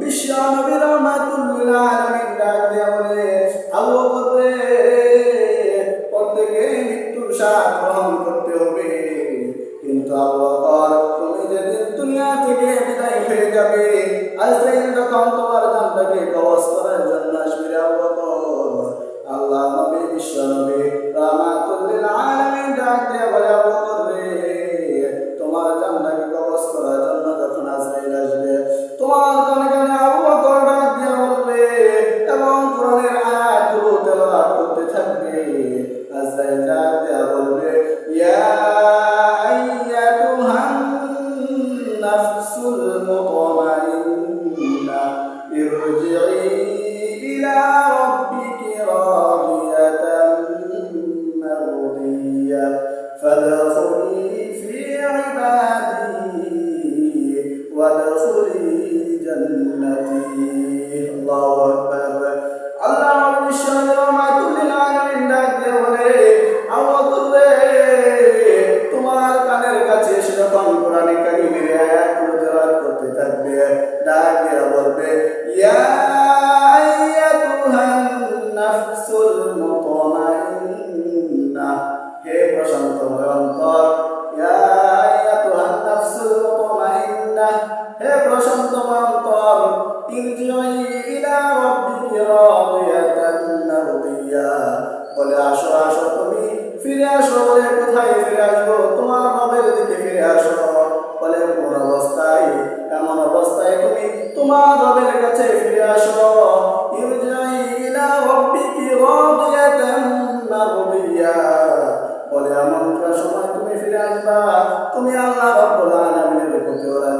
বিশ্ব নবী রহমাতুল্লাহ আলমিন তুমি আল্লাহ রব্বুল আলামিনের প্রতি ওরা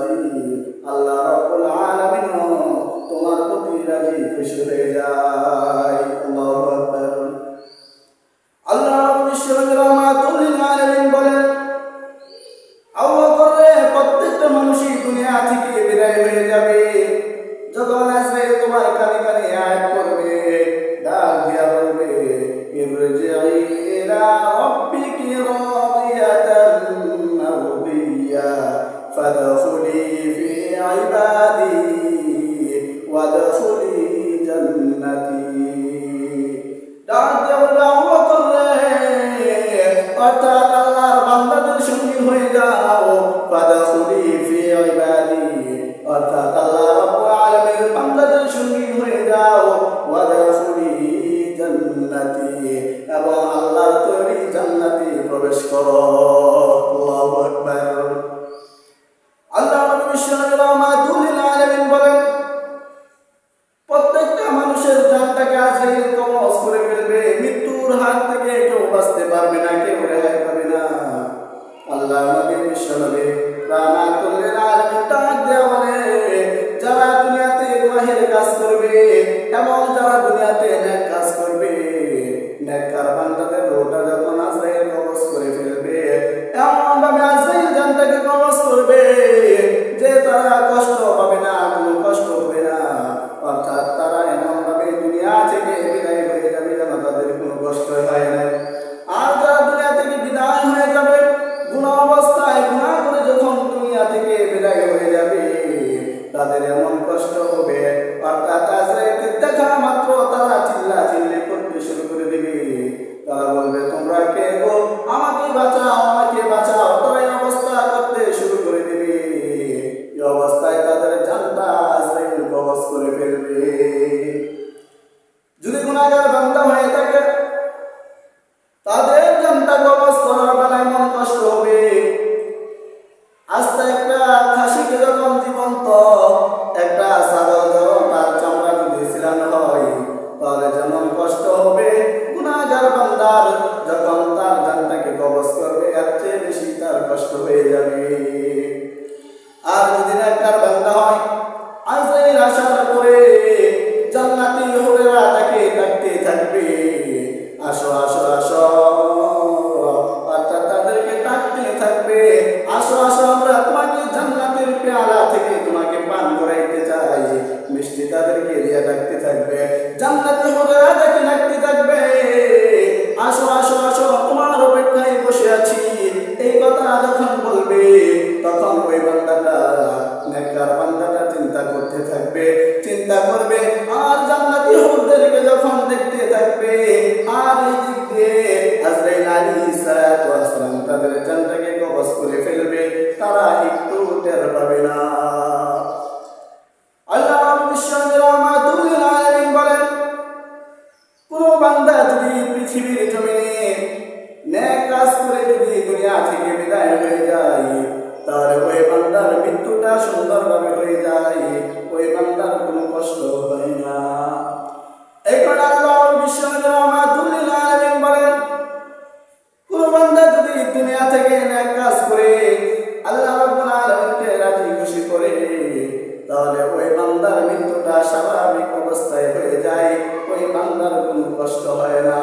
আমার কোনো কষ্ট হয় না।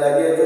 de la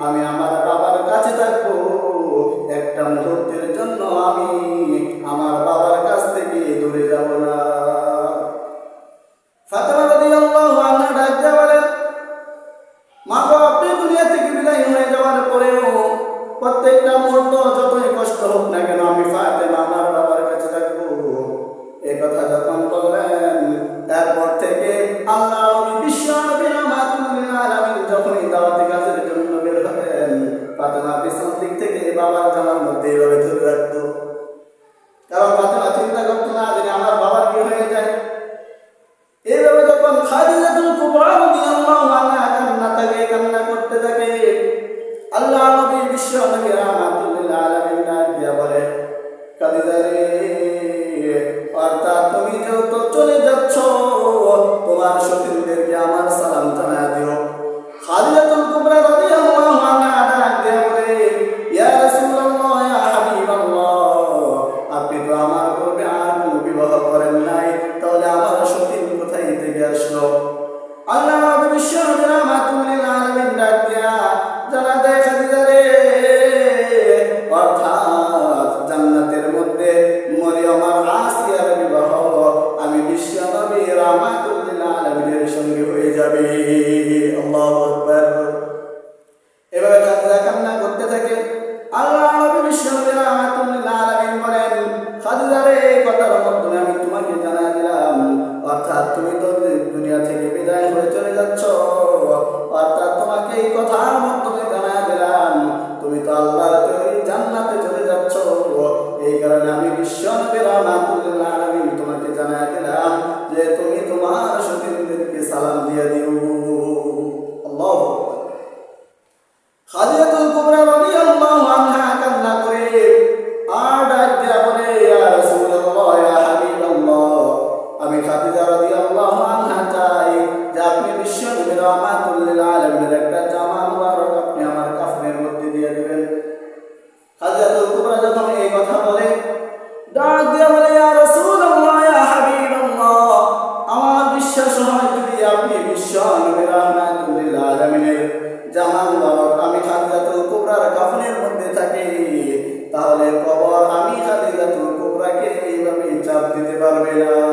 আমি আমার বাবার কাছে থাকব। একটা মুহূর্তের জন্য আমি সালাম দিয়া দিও। কবর আমি খাদিজাতুল কোবরাকে এইভাবে চাপ দিতে পারবে না।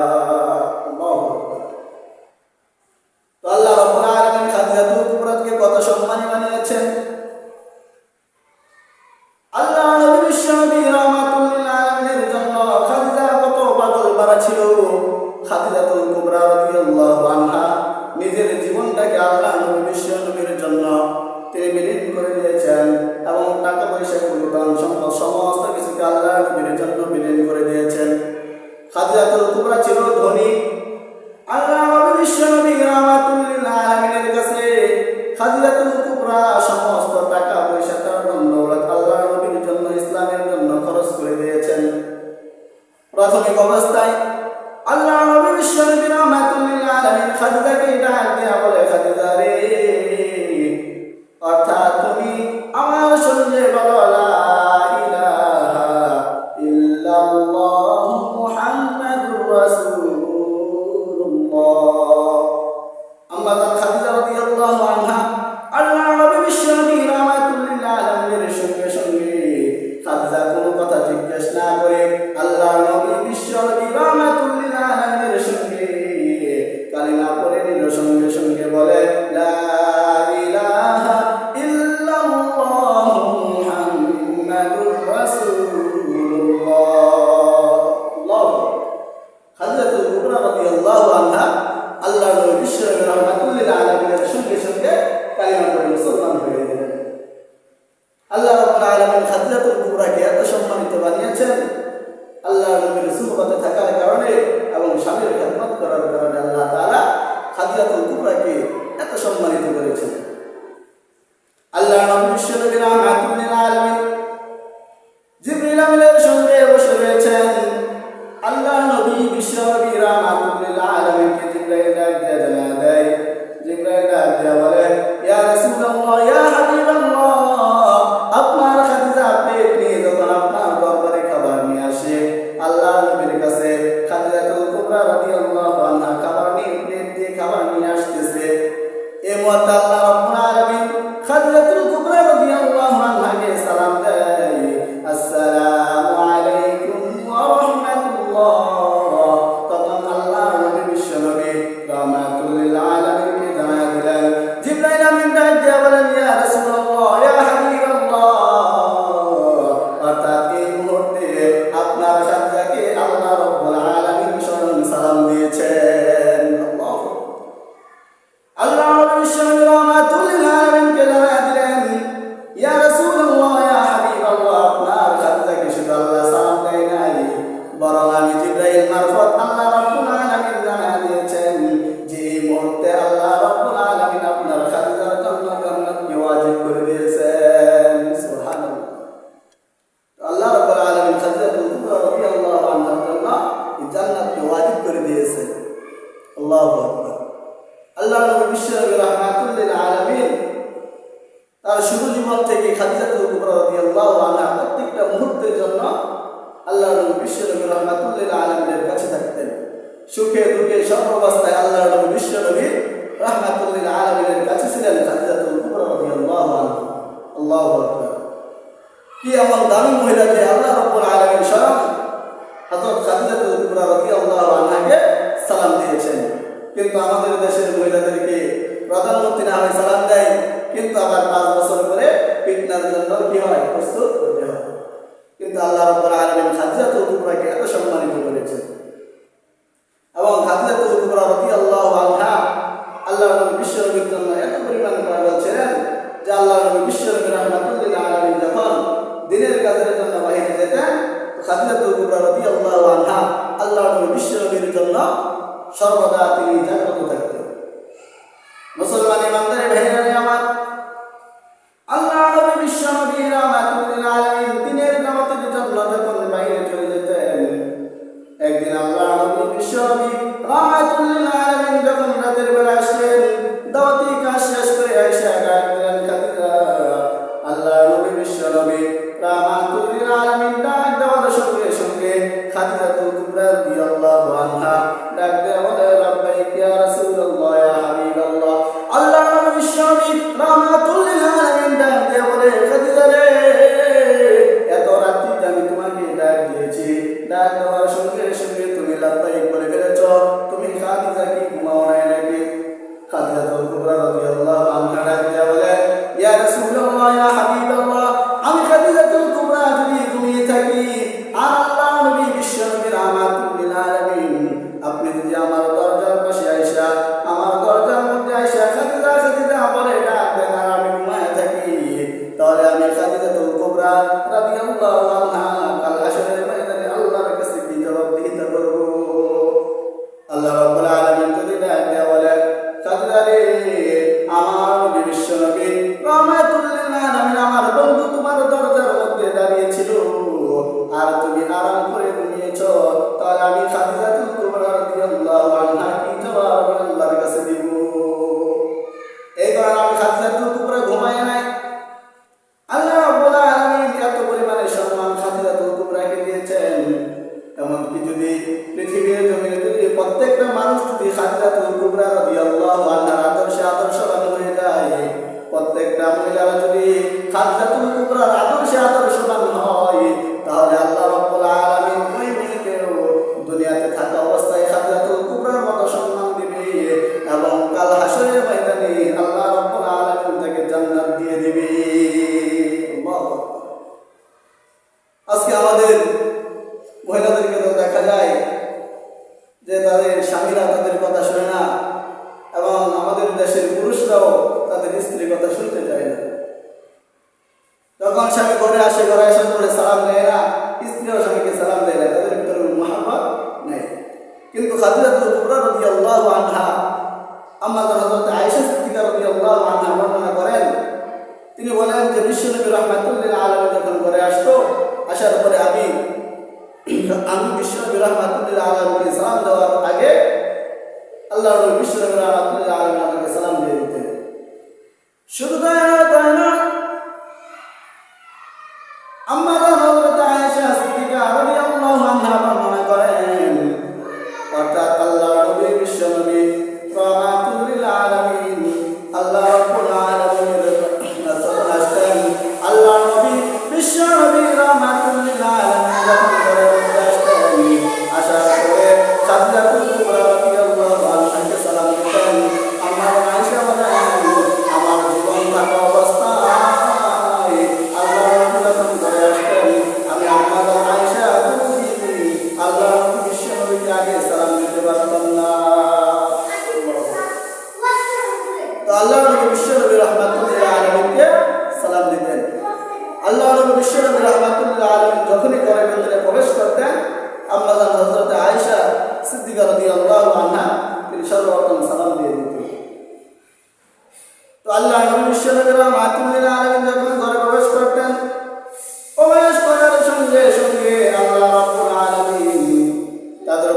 করে আল্লাহ নবী বিশ্ব কিন্তু আমাদের দেশের মহিলাদেরকে প্রধানমন্ত্রী না হয় সালাম দেয়, কিন্তু আবার পাঁচ বছর করে পিটনার জন্য কি হয়? প্রস্তুত? কিন্তু আমি বিশ্বনবী রহমাতুল্লাহ আলমকে সালাম দেওয়ার আগে আল্লাহ বিশ্বনবী রহমাতুল্লাহ আলম আমাকে সালাম দিয়ে দিতেন। শুধু তাই তাদের